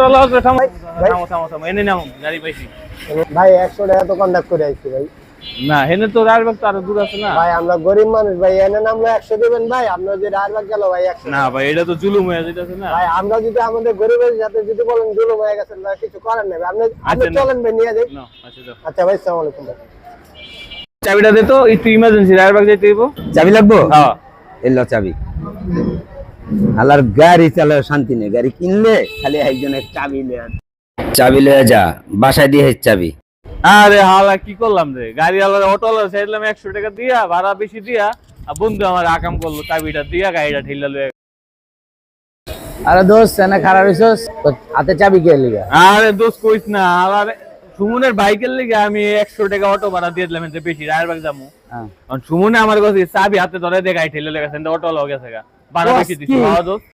টলা আছে থামো। ভাই। থামো থামো থামো এনে নামো গাড়ি পাইছি। ভাই একশো টাকা তো কন্ট্যাক্ট করে আইছি ভাই। না হেনে তো আরও দূর আছে না। ভাই আমরা গরিব মানুষ ভাই এনে নামলো একশো দেবেন ভাই? আপনার যে গেল ভাই না ভাই এটা তো জুলুম হয়ে না। ভাই আমরা যদি আমাদের গরিবের সাথে যদি বলেন জুলুম হয়ে ভাই কিছু করার নেই আপনি আপনি আচ্ছা, চলেন ভাই নিয়ে যাই। আচ্ছা আচ্ছা ভাই সালাম আলাইকুম ভাই। চাবিটা দে তো একটু ইমার্জেন্সি হইব। চাবি লাগবো? হ্যাঁ। এলো চাবি। আলার গাড়ি চালায় শান্তি নেই। গাড়ি কিনলে খালি একজনের চাবি চাবি লয়ে যা বাসায় দিয়ে চাবি। আরে হালা কি করলাম রে? গাড়ি আলাদা অটো আলাদা চাইলাম একশো টাকা দিয়া ভাড়া বেশি দিয়া আর বন্ধু আমার আকাম করল চাবিটা দিয়া গাড়িটা ঠেলা লয়ে আরে দোস্ত এনে খারাপ হইছস? হাতে চাবি কে লিগা? আরে দোষ কইস না আলার সুমনের বাইকের লিগে আমি একশো টাকা অটো ভাড়া দিয়ে দিলাম বেশি রায়েরবাগ যাব। হ্যাঁ। সুমনে আমার কাছে চাবি হাতে ধরে দিয়ে গাড়ি ঠেলে লেগেছে অটো লগে গেছে গা ভাড়া বেশি দিছি কি? ভাড়া দোষ